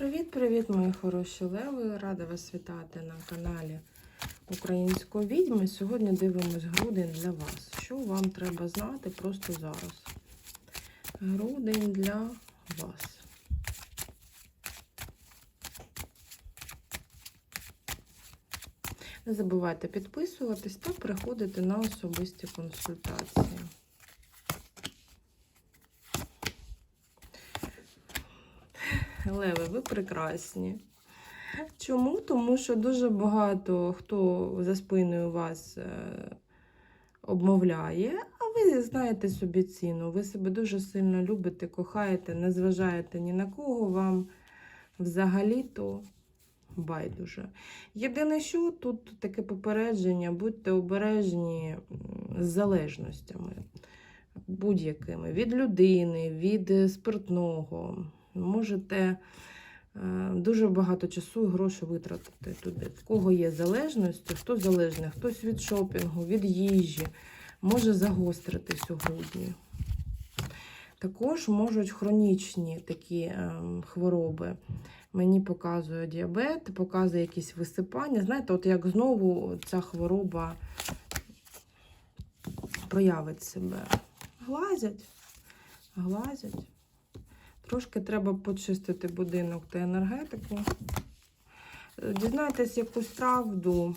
Привіт-привіт, мої хороші леви! Рада вас вітати на каналі Української відьми. Сьогодні дивимось грудень для вас. Що вам треба знати просто зараз? Грудень для вас. Не забувайте підписуватись та приходити на особисті консультації. Леви, ви прекрасні. Чому? Тому що дуже багато хто за спиною вас е, обмовляє, а ви знаєте собі ціну. Ви себе дуже сильно любите, кохаєте, не зважаєте ні на кого вам взагалі-то байдуже. Єдине, що тут таке попередження, будьте обережні з залежностями будь-якими від людини, від спиртного можете е, дуже багато часу і грошей витратити туди. В кого є залежності, хто залежний, хтось від шопінгу, від їжі, може загостритись у грудні. Також можуть хронічні такі е, хвороби. Мені показує діабет, показує якісь висипання. Знаєте, от як знову ця хвороба проявить себе. Глазять, глазять. Трошки треба почистити будинок та енергетику. Дізнайтесь якусь правду,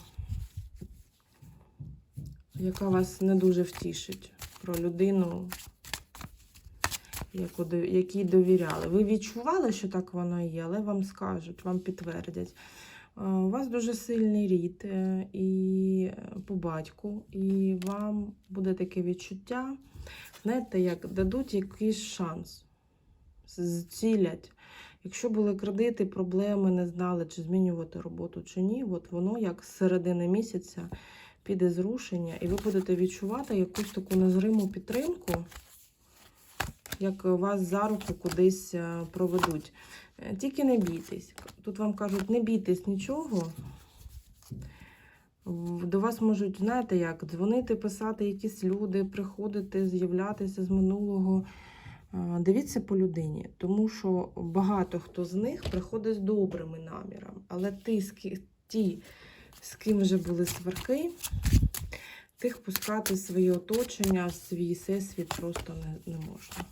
яка вас не дуже втішить про людину, якій довіряли. Ви відчували, що так воно є, але вам скажуть, вам підтвердять. Е, У вас дуже сильний рід е, і по батьку, і вам буде таке відчуття, знаєте, як дадуть якийсь шанс зцілять. Якщо були кредити, проблеми, не знали, чи змінювати роботу чи ні, от воно як з середини місяця піде зрушення, і ви будете відчувати якусь таку незриму підтримку, як вас за руку кудись е, проведуть. Е, Тільки не бійтесь. Тут вам кажуть, не бійтесь нічого. До вас можуть, знаєте, як дзвонити, писати якісь люди, приходити, з'являтися з минулого. Дивіться по людині, тому що багато хто з них приходить з добрими намірами, але ті, ті, з ким вже були сварки, тих пускати в своє оточення, свій всесвіт просто не, не можна.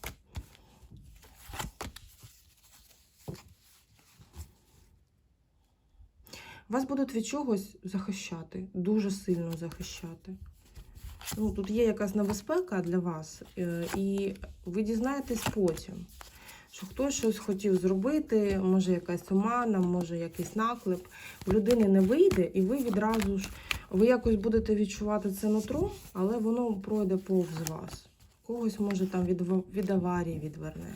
Вас будуть від чогось захищати, дуже сильно захищати. Ну, тут є якась небезпека для вас, е, і ви дізнаєтесь потім, що хтось щось хотів зробити, може якась омана, може якийсь наклеп. У людини не вийде, і ви відразу ж ви якось будете відчувати це нутро, але воно пройде повз вас. Когось може там від, від аварії відверне.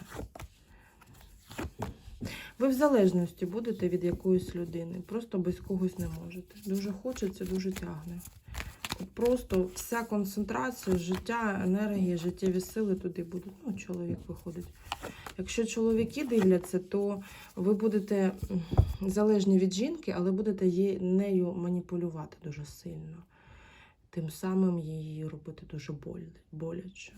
Ви в залежності будете від якоїсь людини, просто без когось не можете. Дуже хочеться, дуже тягне. Просто вся концентрація, життя, енергія, життєві сили туди будуть. Ну, чоловік виходить. Якщо чоловіки дивляться, то ви будете залежні від жінки, але будете нею маніпулювати дуже сильно. Тим самим її робити дуже боляче.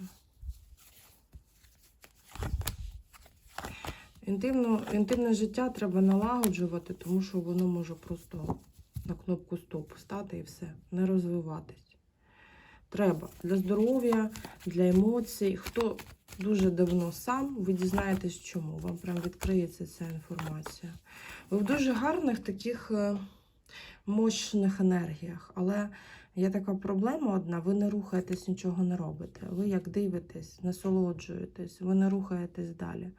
Інтимно, інтимне життя треба налагоджувати, тому що воно може просто на кнопку стоп стати і все, не розвиватись. Треба для здоров'я, для емоцій. Хто дуже давно сам, ви дізнаєтесь чому. Вам прям відкриється ця інформація. Ви в дуже гарних таких е, мощних енергіях, але є така проблема одна: ви не рухаєтесь, нічого не робите. Ви як дивитесь, насолоджуєтесь, ви не рухаєтесь далі.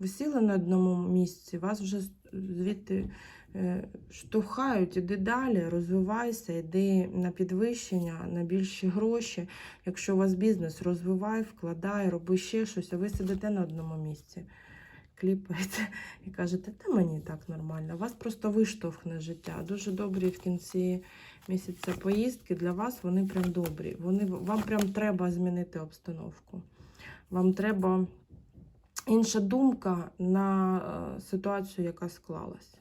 Ви сіли на одному місці, вас вже звідти е, штовхають, іди далі, розвивайся, йди на підвищення, на більші гроші. Якщо у вас бізнес, розвивай, вкладай, роби ще щось, а ви сидите на одному місці, кліпаєте і кажете, та мені так нормально. Вас просто виштовхне життя. Дуже добрі в кінці місяця поїздки. Для вас вони прям добрі. Вони, вам прям треба змінити обстановку. Вам треба інша думка на е, ситуацію, яка склалась.